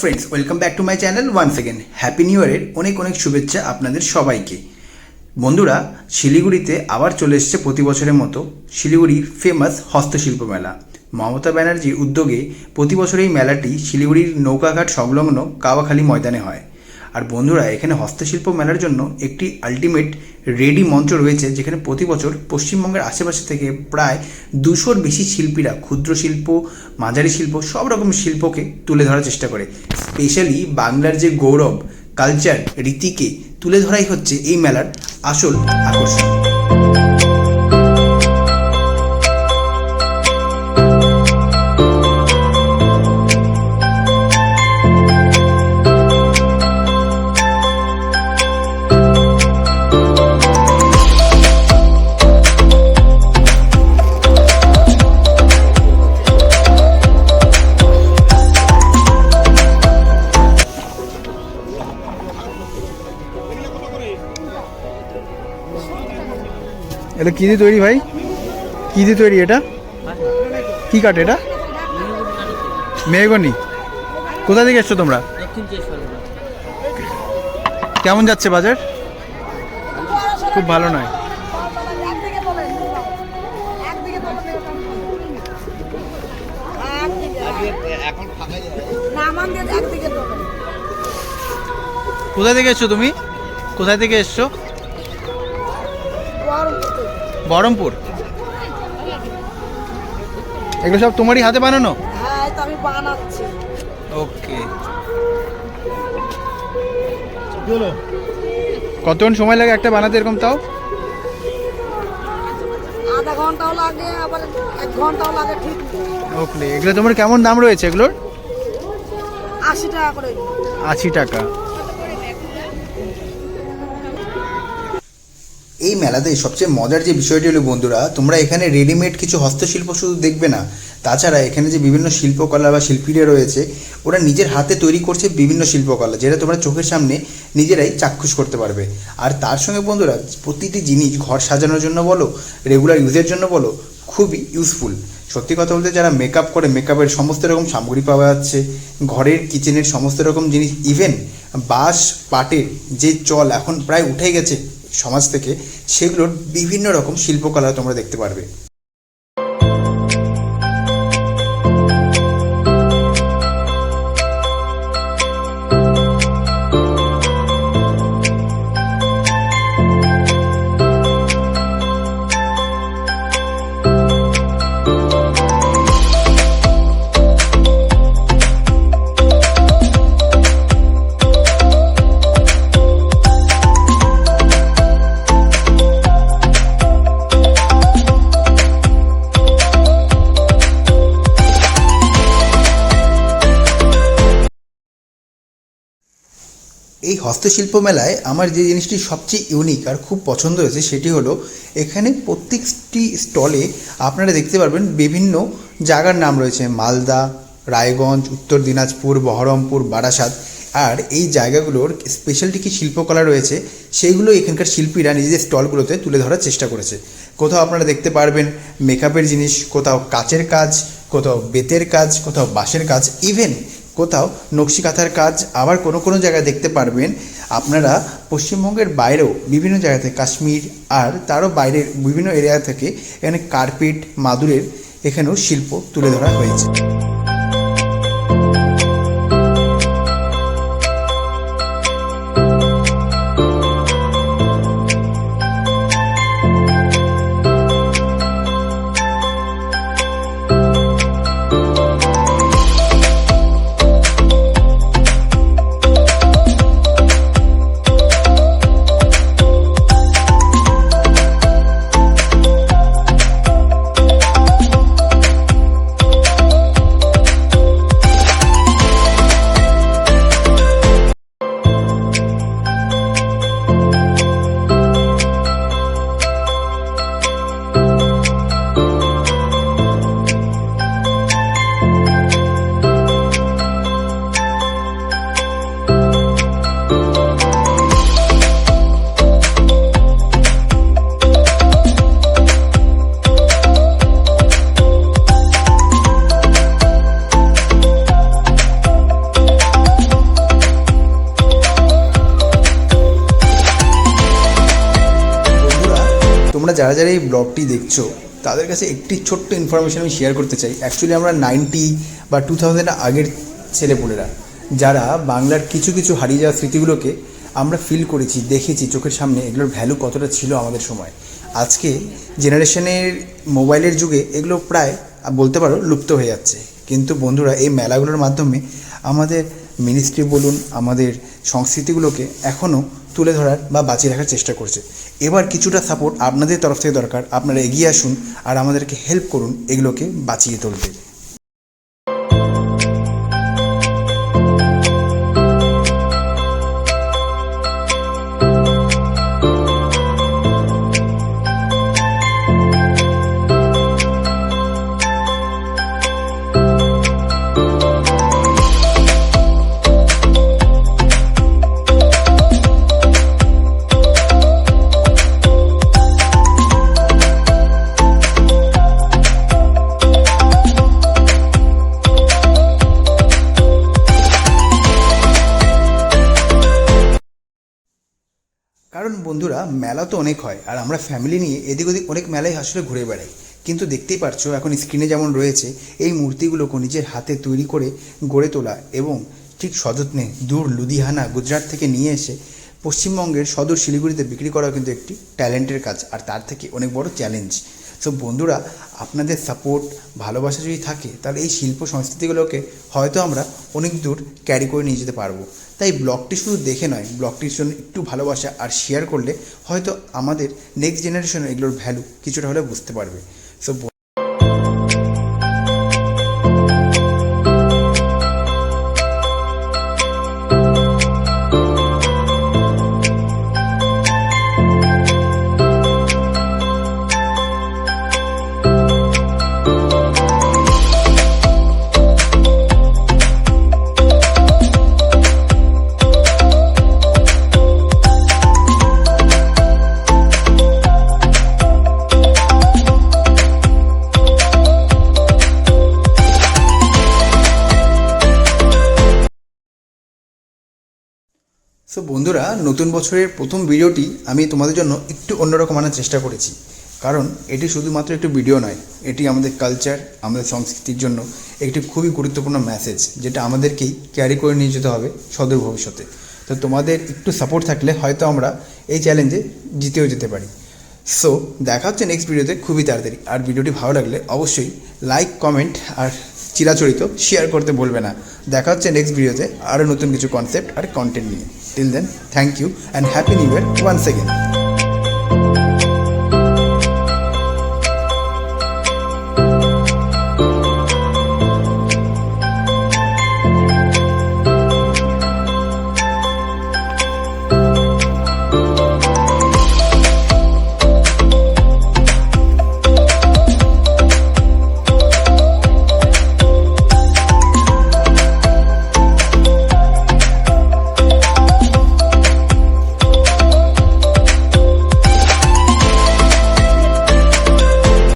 Friends welcome back to my channel one second happy new ইয়ারের অনেক অনেক শুভেচ্ছা আপনাদের সবাইকে। বন্ধুরা, শিলিগুড়িতে আবার চলে এসছে প্রতি বছরের মতো শিলিগুড়ির ফেমাস হস্তশিল্প মেলা। মমতা ব্যানার্জির উদ্যোগে প্রতি বছর এই মেলাটি শিলিগুড়ির নৌকাঘাট সংলগ্ন কাওয়াখালী ময়দানে হয়। আর বন্ধুরা, এখানে হস্তশিল্প মেলার জন্য একটি আলটিমেট রেডি মঞ্চ রয়েছে, যেখানে প্রতি বছর পশ্চিমবঙ্গের আশেপাশে থেকে প্রায় দুশোর বেশি শিল্পীরা ক্ষুদ্র শিল্প, মাঝারি শিল্প, সব রকম শিল্পকে তুলে ধরার চেষ্টা করে। স্পেশালি বাংলার যে গৌরব কালচার রীতিকে তুলে ধরাই হচ্ছে এই মেলার আসল আকর্ষণ। এটা কী দিয়ে তৈরি ভাই? কী দিয়ে তৈরি এটা? কী কাঠ এটা? মেহগনি। কোথা থেকে এসছো তোমরা? কেমন যাচ্ছে বাজার? খুব ভালো নয়। কোথা থেকে এসছো তুমি? কোথায় থেকে এসছো? বহরমপুর? এগুলো সব তোমারই হাতে বানানো? হ্যাঁ তো আমি বানাচ্ছি। ওকে। কতক্ষণ সময় লাগে একটা বানাতে এরকম তাও? আধা ঘন্টাও লাগে আবার এক ঘন্টাও লাগে ঠিক। ওকে এগুলো তোমার কেমন দাম রয়েছে এগুলোর? আশি টাকা করে। আশি টাকা। এই মেলাতে সবচেয়ে মজার যে বিষয়টি হলো বন্ধুরা, তোমরা এখানে রেডিমেড কিছু হস্তশিল্প শুধু দেখবে না। তাছাড়া এখানে যে বিভিন্ন শিল্পকলা বা শিল্পীরা রয়েছে, ওরা নিজের হাতে তৈরি করছে বিভিন্ন শিল্পকলা, যেটা তোমরা চোখের সামনে নিজেরাই চাক্ষুষ করতে পারবে। আর তার সঙ্গে বন্ধুরা, প্রতিটি জিনিস ঘর সাজানোর জন্য বলো রেগুলার ইউজের জন্য বলো, খুবই ইউজফুল সত্যি কথা বলতে যারা মেকআপ করে মেকআপের সমস্ত রকম সামগ্রী পাওয়া যাচ্ছে, ঘরের কিচেনের সমস্ত রকম জিনিস ইভেন বাঁশ, পাটের যে চল এখন প্রায় উঠে গেছে সমাজ থেকে সেগুলোর বিভিন্ন রকম শিল্পকলা তোমরা দেখতে পারবে। এই হস্তশিল্প মেলায় আমার যে জিনিসটি সবচেয়ে ইউনিক আর খুব পছন্দ হয়েছে সেটি হলো এখানে প্রত্যেকটি স্টলে আপনারা দেখতে পারবেন বিভিন্ন জায়গার নাম রয়েছে। মালদা, রায়গঞ্জ, উত্তর দিনাজপুর, বহরমপুর, বারাসাত। আর এই জায়গাগুলোর স্পেশালিটি কী শিল্পকলা রয়েছে সেইগুলো এখানকার শিল্পীরা নিজেদের স্টলগুলোতে তুলে ধরার চেষ্টা করেছে। কোথাও আপনারা দেখতে পারবেন মেকআপের জিনিস, কোথাও কাচের কাজ, কোথাও বেতের কাজ, কোথাও বাঁশের কাজ। ইভেন কোথাও নকশি কাঁথার কাজ আবার কোনো কোনো জায়গায় দেখতে পারবেন। আপনারা পশ্চিমবঙ্গের বাইরেও বিভিন্ন জায়গা থেকে, কাশ্মীর আর তারও বাইরের বিভিন্ন এরিয়া থেকে এখানে কার্পেট মাদুরের এখানেও শিল্প তুলে ধরা হয়েছে। যারা যারা এই ব্লগটি দেখছ, তাদের কাছে একটি ছোট্ট ইনফরমেশন আমি শেয়ার করতে চাই। অ্যাকচুয়ালি আমরা নাইনটি বা টু থাউজেন্ড আগের ছেলেপুলেরা যারা বাংলার কিছু কিছু হারিয়ে যাওয়া স্মৃতিগুলোকে আমরা ফিল করেছি, দেখেছি চোখের সামনে, এগুলোর ভ্যালু কতটা ছিল আমাদের সময়। আজকে জেনারেশনের মোবাইলের যুগে এগুলো প্রায়, বলতে পারো, লুপ্ত হয়ে যাচ্ছে। কিন্তু বন্ধুরা, এই মেলাগুলোর মাধ্যমে আমাদের মিনিস্ট্রি বলুন, আমাদের সংস্কৃতিগুলোকে এখনও তুলে ধরার বা বাঁচিয়ে রাখার চেষ্টা করছে। এবার কিছুটা সাপোর্ট আপনাদের তরফ থেকে দরকার। আপনারা এগিয়ে আসুন আর আমাদেরকে হেল্প করুন এগুলোকে বাঁচিয়ে তুলতে। বন্ধুরা, মেলা তো অনেক হয়, আর আমরা ফ্যামিলি নিয়ে এদিক ওদিক অনেক মেলায় আসলে ঘুরে বেড়াই। কিন্তু দেখতেই পারছ, এখন স্ক্রিনে যেমন রয়েছে, এই মূর্তিগুলোকে নিজের হাতে তৈরি করে গড়ে তোলা এবং ঠিক সযত্নে দূর লুধিয়ানা, গুজরাট থেকে নিয়ে এসে পশ্চিমবঙ্গের সদর শিলিগুড়িতে বিক্রি করাও কিন্তু একটি ট্যালেন্টের কাজ, আর তার থেকে অনেক বড় চ্যালেঞ্জ সো বন্ধুরা, আপনাদের সাপোর্ট ভালোবাসা যদি থাকে, তাহলে এই শিল্প সংস্কৃতিগুলোকে হয়তো আমরা অনেক দূর ক্যারি করে নিয়ে যেতে পারব। তাই ব্লগটি শুধু দেখে নয়, ব্লগটির জন্য একটু ভালোবাসা আর শেয়ার করলে হয়তো আমাদের নেক্সট জেনারেশন এগুলোর ভ্যালু কিছুটা হলে বুঝতে পারবে। সো সো বন্ধুরা, নতুন বছরের প্রথম ভিডিওটি আমি তোমাদের জন্য একটু অন্যরকম আনার চেষ্টা করেছি। কারণ এটি শুধুমাত্র একটি ভিডিও নয়, এটি আমাদের কালচার আমাদের সংস্কৃতির জন্য একটি খুবই গুরুত্বপূর্ণ মেসেজ যেটা আমাদেরকেই ক্যারি করে নিয়ে যেতে হবে সদূর ভবিষ্যতে। তো তোমাদের একটু সাপোর্ট থাকলে হয়তো আমরা এই চ্যালেঞ্জে জিতেও যেতে পারি। সো দেখা হচ্ছে নেক্সট ভিডিওতে খুবই তাড়াতাড়ি। আর ভিডিওটি ভালো লাগলে অবশ্যই লাইক কমেন্ট আর চিরাচরিত শেয়ার করতে বলবে না। দেখা হচ্ছে নেক্সট ভিডিওতে আরও নতুন কিছু কনসেপ্ট আর কন্টেন্ট নিয়ে। Till then, thank you and Happy New Year once again.